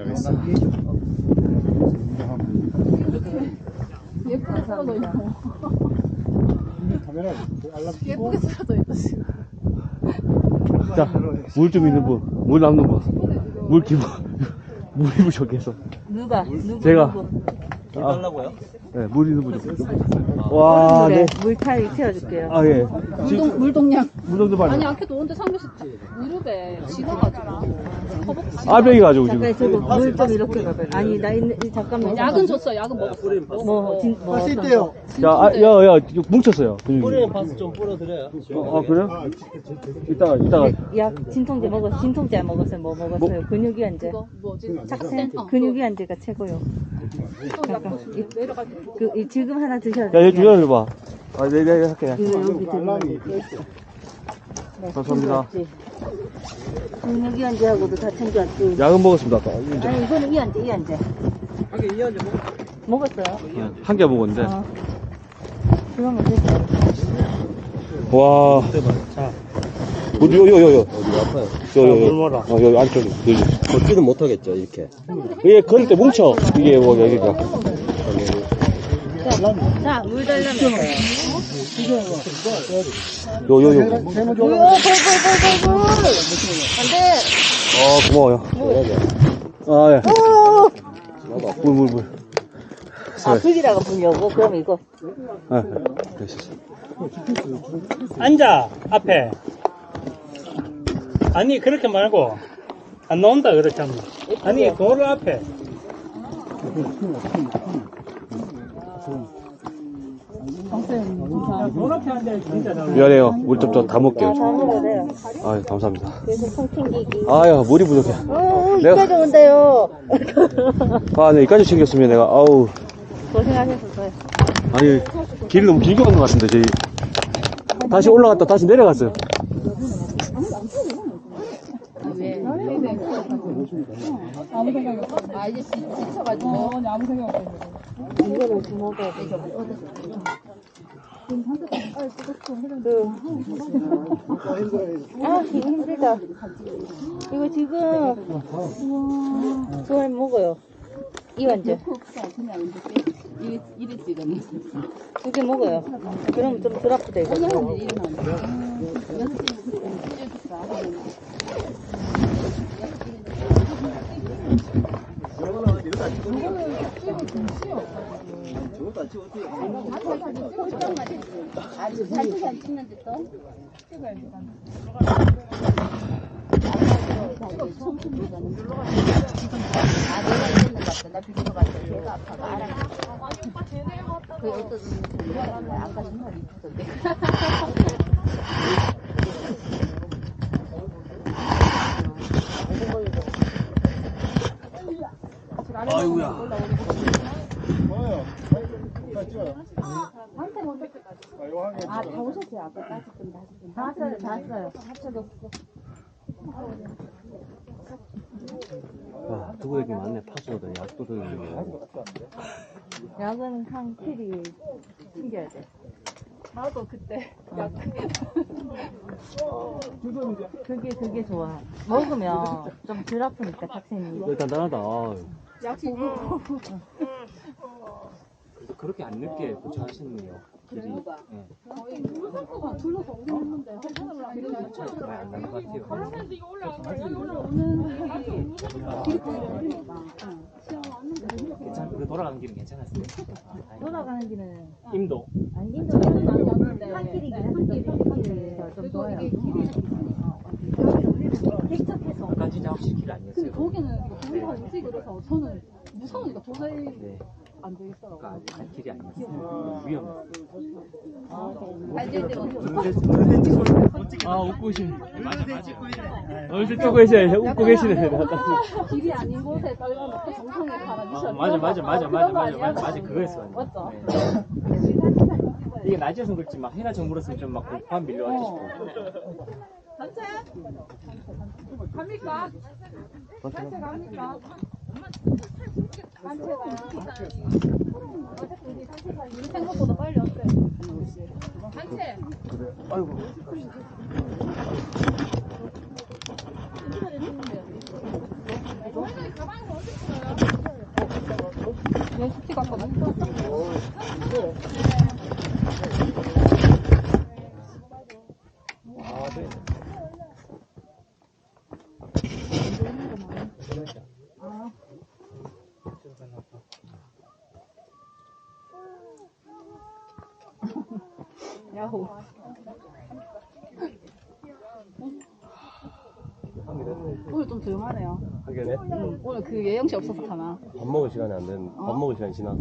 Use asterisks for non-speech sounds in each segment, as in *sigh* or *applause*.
들어가 있어. 예쁘게 쓰러져 있고 카메라 알람 예쁘게 쓰러져 있다 지금 자, 물 좀 있는 분, 물 남는 분, 물 기부, *laughs* 물 해서. 누가? 누구? 제가. 누구? 물 달라고요? 네, 물 있는 분 좀. 와, 물에 네. 물타기 채워줄게요. 아, 예. 물동, 물동량 물정도 많이. 아니 아까 너한테 삼겹살 무릎에 지나가지고 허벅지 알배기 가지고 잠깐 지금. 저거 물 좀 이렇게 가봐요. 아니 나 있는 이 잠깐만. 약은 줬어 약은 먹었어 뭐, 진, 뭐 할수 어떤 있대요. 거? 자, 아, 야, 야, 이거 뭉쳤어요. 근육이. 뿌리는 파스 좀 뿌려드려요. 어, 아, 그래요? 이따가, 이따가. 네, 약 진통제 먹었 진통제 안 먹었어요. 뭐 먹었어요? 근육이완제. 그거 뭐지 착생 어, 근육이완제가 최고요. 그 이, 지금 하나 드셔야 야, 돼요. 얘 기다려봐. 아, 네, 네, 할게. 이거 여기 들어가. 감사합니다. 근육이완제하고도 다 챙겨왔지. 약은 먹었습니다, 아까. 이제 아니 이거는 이완제 이완제. 먹었어요. 한 개 먹었는데. 어. 그러면 됐어요. 와. 어디, 요, 요, 요, 요. 어디 아파요? 요, 요, 요. 어, 여기 안쪽에. 여기. 걷지는 못하겠죠, 이렇게. 이게 걸을 때 뭉쳐. 이게 뭐, 여기가. 자, 물 달라면. 요, 요, 요. 어, 고마워요. 아, 예. 물, 물, 물. 아, 불이라고 불려고? 그럼 이거. 예, 됐어. 앉아 앞에 아니 그렇게 말고 안 나온다 그렇게 하면 아니 도로 앞에 미안해요. 물 좀더다 먹게요. 다. 아, 감사합니다. 그래서 통 튕기기. 아유, 물이 부족해. 어, 내가- 이까지 온대요. *laughs* 아, 네, 여기까지 챙겼으면 내가, 아우. 고생하셨어요. 아니, 길이 너무 길게 간 것 같은데, 저희. 다시 올라갔다 다시 내려갔어요. 아 이제 지- 지쳐가지고 아무 생각 없어 이거를 좀 먹어야 돼. 그, 아, 힘들다. 이거 지금, 좋아해 먹어요. 이 완전. 이래 지금 두개 먹어요. 그럼 좀덜 아프다, 이거. 뭐예요? 다 찍어요. 아, 다 오셨어요. 다 왔어요, 다 왔어요. 아, 두고 얘기 많네. 파수거든. 약도 들고. 약은 한 필이 챙겨야 돼. 나도 그때 그게, 그게 좋아. 먹으면 좀 덜 아프니까, 탁생이. 일단 단단하다. 아, 약 보고 그렇게 안 늦게 도착하시는군요. 길이. 네. 거의 물상도가 둘러서 오긴 했는데 안 차이 많이 안 나는 것 같아요. 괜찮, 그 돌아가는 길은 괜찮았어요. 돌아가는 길은, 임도. 아니, 인도는 왔는데 한 길이긴 한데, 한 길이라서 좀 좋아요. 택적해서. 아까 진짜 확실히 길 근데 아니었어요. 거기는 도로가 있지 그래서 저는 무서우니까 도저히 네. 갈 길이 아니었어요. 위험했어요. 아, 웃고 계시네. 얼굴 찍고 계시네. 웃고 계시네. 길이 아닌 곳에 떨려놓고 정상에 가라앉으셨죠? 어, 맞아, 맞아, 맞아, 맞아, 맞아, 맞아, 맞아, 그거였어. 맞죠? 네. 이게 낮에서 그렇지 막 해나 정물었으면 좀막 공포한 밀려가지고. 단체? 갑니까? 단체 갑니까? 생각보다 빨리 왔어요. 단체. 아이고. 얘 숙취 같거든. 야호. 오늘 좀 조용하네요. 하겠네. 응, 오늘 그 예영 씨 없어서 가나. 밥 먹을 시간이 안 된, 어? 밥 먹을 시간이 지나서.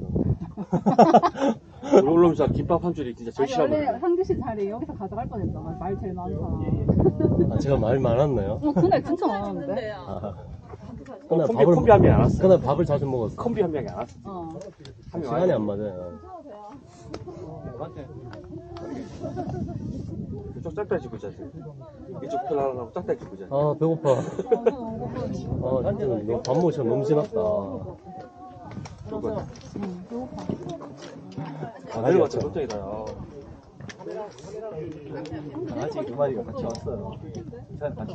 우리 올라오면서 김밥 한 줄이 진짜 제일 아니 원래 싫어하거든. 상규 씨 자리 여기서 가져갈 뻔했다. 말 제일 많잖아. 아, 제가 말 많았나요? 어, 그날 진짜 많았는데. 아. 그날 콤비, 밥을, 콤비 한 명이 안 왔어. 그날 밥을 자주 먹었어. 콤비 한 명이 안 왔어. 어. 한 명 시간이 안 맞아요. 이쪽 짝다 해주고 있자. 이쪽 플라라고 짝다 해주고 있자. 아, 배고파. 아, 진짜 너무 밥 먹을 시간 너무 지났다. 응, 배고파. 아, 내려왔자 걱정이다. 야. 아직 두 마리가 같이 왔어요. 잘 같이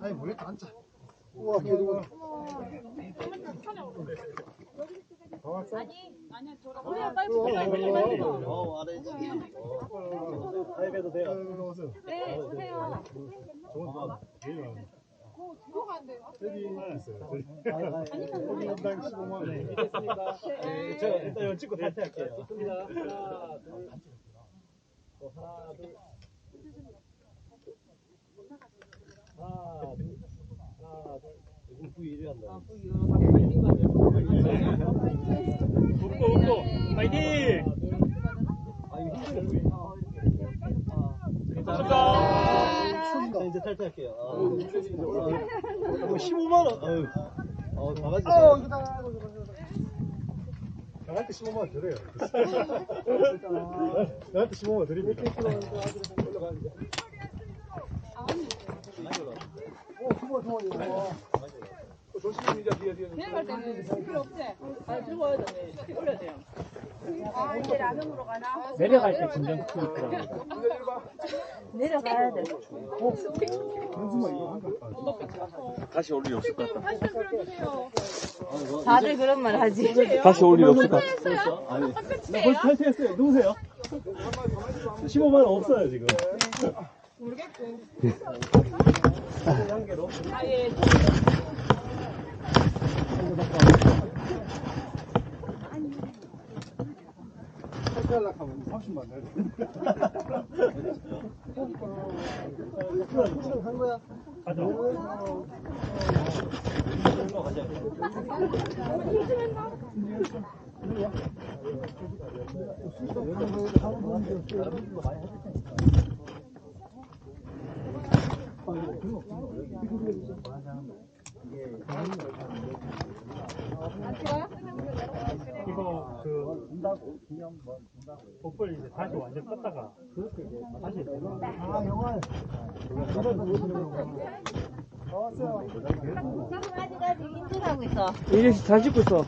아니 모르겠다 앉자 우와 걔 누구야 어 알아야지. 가입해도 돼요. 네 오세요. 여기 있어요. 여기 인당 15만 원. 네, 제가 일단 이거 찍고 탈퇴할게요. 좋습니다. 하나, 둘, 또 하나, 둘. 하나, 둘, 하나, 둘. 요즘 V1위 한다. 웃고, 웃고. 파이팅! 아. 감사합니다. 자, 이제 탈퇴할게요. 아, 어, 15만 원. 아유. 어, 바가지. 어. 나한테 15만 원 드려요. 나한테 15만 원 드립니다. 어, 좋아, 좋아, 좋아. 이제 뒤에 뒤에. 내려갈 때는 필요 없지? 아니, 들고 와야 돼. 올려야 돼요. 내려갈 때 진정 큰 필요합니다. 내려가야 돼. 다시 올일 없을 것 같다. 다들 그런 말 하지. 다시 올일 없을 것 같다. 나 벌써 탈퇴했어요. 누구세요? 15만 원 없어요, 지금. 탈퇴하 려고 하면 30만 내야 한 거야? 가자. 이거 그 복불 이제 다시 완전 껐다가 다시 아, 인증하고 있어. 이제 잘 찍고 있어.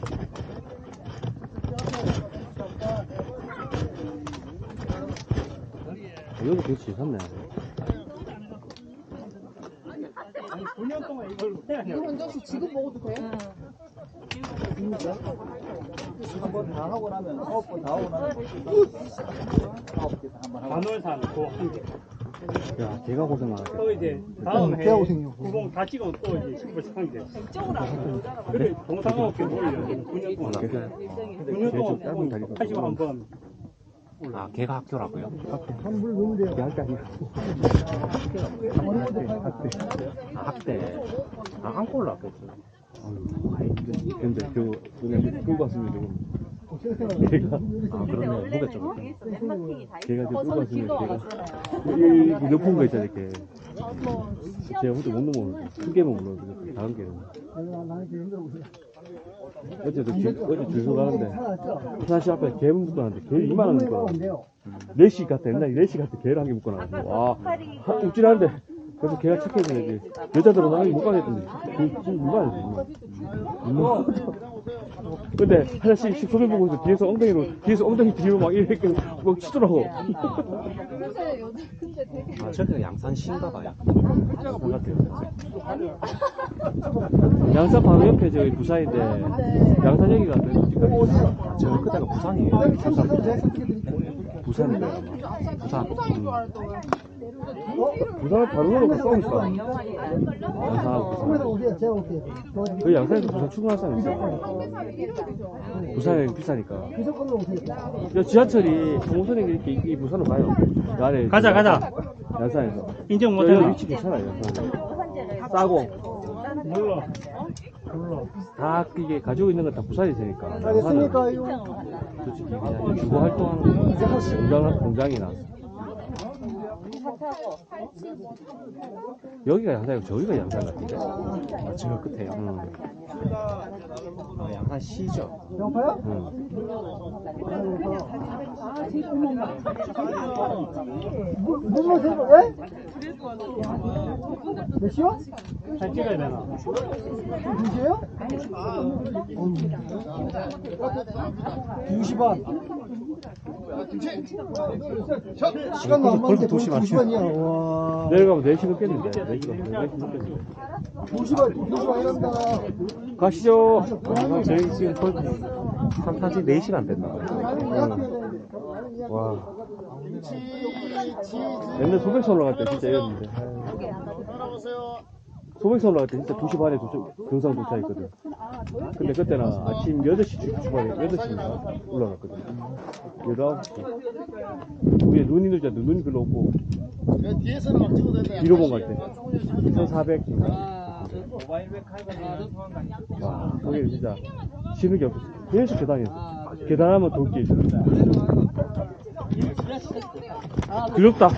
여기 배치 샀네. 9년 동안 이걸 해야 돼요. 이거 혹시 지금 먹어도 돼? 한번 다 하고 나면 아홉 번 다 하고 나면 반월산 그한 개. 야, 걔가 고생 많았다. 또 이제 다음 해 걔가 고생이요. 구공 다 찍으면 또 이제 시작하면 돼. 그래 동상하고 올려 9년 동안. 9년 걔좀 짧은 다리 동안 80원 한 번. 아, 걔가 학교라고요? 넣으면 돼요. 걔할게 아니야. 아, 학대. 아, 한 골로 아꼈어. 아유, 근데 저, 그냥 끌고 왔으면 지금. 걔가, 아, 그러면 무게 좀. 걔가 지금 끌고 왔으면 걔가. 높은 거 있잖아, 이렇게. 제가 혼자 못 넘어오는 크게만 못 넘어오는 작은 개는. 어제도 길, 어제 줄서 가는데, 화장실 앞에 개 묶어놨는데, 개 이만한 거 묶어놨는데, 레시 같아, 옛날에 레시 같아, 개를 한 개 묶어놔가지고, 와, 하- 움찔하는데, 그래서 걔가 체크해준 애들 여자들은 나가기 못 가겠던데 그 지금 누가 알지 뭐. 근데 하나씩 씩 소리 보고 있어 뒤에서 엉덩이로 뒤에서 엉덩이 뒤로 막 이렇게 막 치더라고 근데 요즘 근데 되게 아, 저기 양산 신가 봐요. 양산 바로 옆에 저기 부산인데 양산역이가 안 되니까 저 그때가 부산이에요. 부산 인데 아마 부산. 부산은 바로 넘어가 싸우니까. 양산하고 부산 그 양산에서 부산 출근할 사람 있어. 부산에 비싸니까. 야, 지하철이 동호선에 이렇게 이, 이 부산으로 가요. 그 안에 가자, 가자. 양산에서. 인정 저 못하나? 위치 괜찮아요 양산 싸고 몰라. 다 이게 가지고 있는 건 다 부산이 되니까. 양산은 솔직히 그냥 주거 활동하는 공장, 공장이나 여기가 양산이고 저기가 양산 같은데 아, 저 끝에요. 응. 아, 양산 시죠. 응. 물로 대고, 예? 몇 시요? 잘 찍어야 되나? 두 시요? 두시 반. 시간 남았는데 벌써 벌써 2시 두 시반이야. 와. 내려가면 4시 넘겠는데 4시 넘 4시 넘겠는데 두 시반, 두 시반이란다. 가시죠 아, 저희 지금 벌써 3타지 4시간 됐나 봐요. 와 옛날 소백서 올라갈 때 진짜 이랬는데 소백서 올라갈 때 진짜 2시 반에 도착, 경상 도착했거든. 근데 그때는 아침 8시 출- 출발에 8시인가 올라갔거든. 19시. 위에 눈이 늘지 않는데 눈이 별로 없고. 뒤로 본갈 때 1400인가 와 거기 진짜 쉬는 게 없었어. 계속 계단이었어. 계단하면 돌길 두렵다